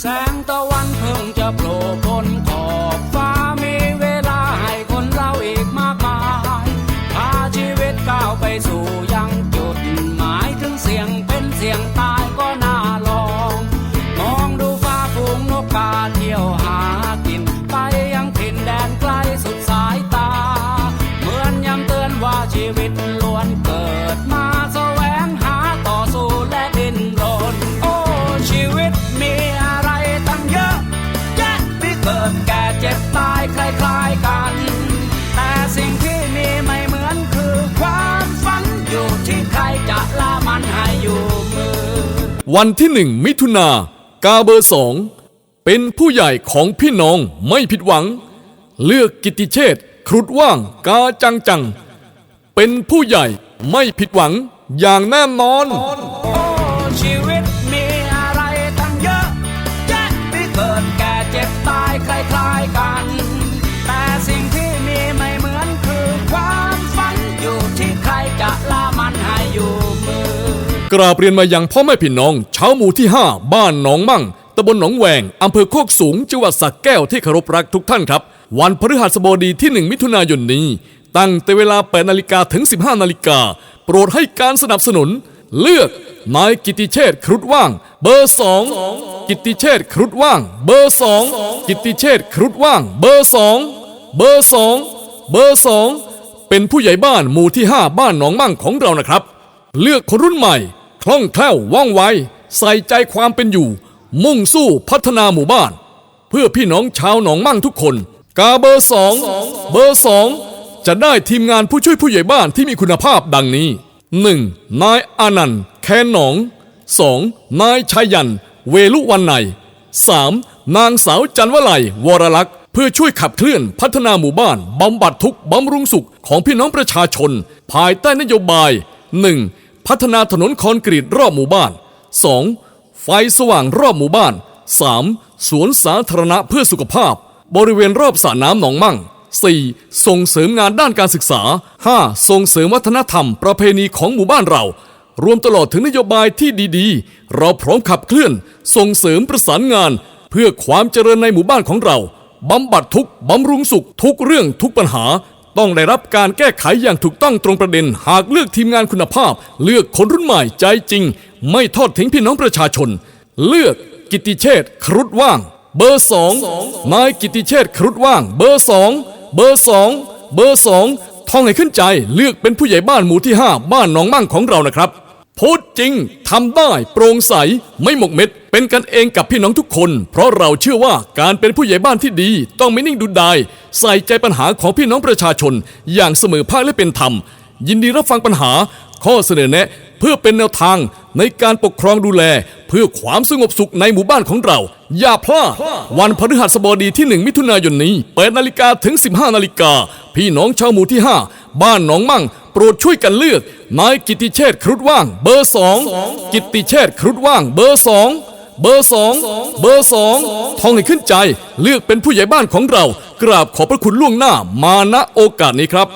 แสงตะวันเพิ่งจะโผล่ายคล้ายๆกัน แต่สิ่งที่มีไม่เหมือนคือความฝันอยู่ที่ใครจะละมันให้อยู่มือ วันที่หนึ่งมิถุนากาเบอร์สองเป็นผู้ใหญ่ของพี่น้องไม่ผิดหวัง เลือกกิติเชษครุฑว่างกาจังจัง เป็นผู้ใหญ่ไม่ผิดหวังอย่างแน่นอน กราบเรียนมายังพ่อแม่พี่น้องชาวหมู่ที่ 5 บ้านหนองมั่งตำบลหนองแวงอำเภอโคกสูงจังหวัดสักแก้วที่เคารพรักทุกท่านครับ วันพฤหัสบดีที่ 1 มิถุนายนนี้ ตั้งแต่เวลา8นาฬิกาถึง 15นาฬิกาโปรดให้การสนับสนุน เลือกนายกิติเชษครุฑว่าง เบอร์สองกิติเชษครุฑว่าง เบอร์สองกิติเชษครุฑว่าง เบอร์สองเบอร์สองเบอร์สองเป็นผู้ใหญ่บ้านหมู่ที่ 5 บ้านหนองมั่งของเรานะครับ เลือกคนรุ่นใหม่ ล่องแคล่วว่องไว ใส่ใจความเป็นอยู่ มุ่งสู้พัฒนาหมู่บ้าน เพื่อพี่น้องชาวหนองมั่งทุกคน กาเบอร์สองเบอร์สองจะได้ทีมงานผู้ช่วยผู้ใหญ่บ้านที่มีคุณภาพดังนี้ 1. นายอานันต์แคนหนอง 2. นายชายัน เวลุวันไน 3. นางสาวจันวลัยวรลักษณ์เพื่อช่วยขับเคลื่อนพัฒนาหมู่บ้านบำบัดทุกข์บำรุงสุขของพี่น้องประชาชน ภายใต้นโยบาย 1. พัฒนาถนนคอนกรีตรอบหมู่บ้าน 2. ไฟสว่างรอบหมู่บ้าน 3. สวนสาธารณะเพื่อสุขภาพ บริเวณรอบสระน้ำหนองมั่ง 4. ส่งเสริมงานด้านการศึกษา 5. ส่งเสริมวัฒนธรรมประเพณีของหมู่บ้านเรา รวมตลอดถึงนโยบายที่ดีๆ เราพร้อมขับเคลื่อน ส่งเสริมประสานงาน เพื่อความเจริญในหมู่บ้านของเราบำบัดทุกบำรุงสุขทุกเรื่องทุกปัญหา ต้องได้รับการแก้ไขอย่างถูกต้องตรงประเด็น หากเลือกทีมงานคุณภาพ เลือกคนรุ่นใหม่ใจจริง ไม่ทอดทิ้งพี่น้องประชาชน เลือกกิติเชษฐ์ครุฑว่าง เบอร์สองนายกิติเชษฐ์ครุฑว่าง เบอร์สองเบอร์สองเบอร์สองท่องให้ขึ้นใจเลือกเป็นผู้ใหญ่บ้านหมู่ที่ 5 บ้านหนองมั่งของเรานะครับ พูดจริงทำได้โปร่งใสไม่หมกเม็ด เป็นกันเองกับพี่น้องทุกคน เพราะเราเชื่อว่าการเป็นผู้ใหญ่บ้านที่ดี ต้องไม่นิ่งดูดาย ใส่ใจปัญหาของพี่น้องประชาชน อย่างเสมอภาคและเป็นธรรม ยินดีรับฟังปัญหา ข้อเสนอแนะเพื่อเป็นแนวทางในการปกครองดูแล เพื่อความสงบสุขในหมู่บ้านของเรา อย่าพลาดวันพฤหัสบดีที่ 1 มิถุนายนนี้8นาฬิกาถึง 15นาฬิกาพี่น้องชาวหมู่ที่ 5 บ้านหนองมั่ง รดช่วยกันเลือกนายกิติเชษครุฑว่าง เบอร์สองกิติเชษครุฑว่าง เบอร์สองเบอร์สองเบอร์สองทองให้ขึ้นใจ เลือกเป็นผู้ใหญ่บ้านของเรา กราบขอบพระคุณล่วงหน้ามาณโอกาสนี้ครับ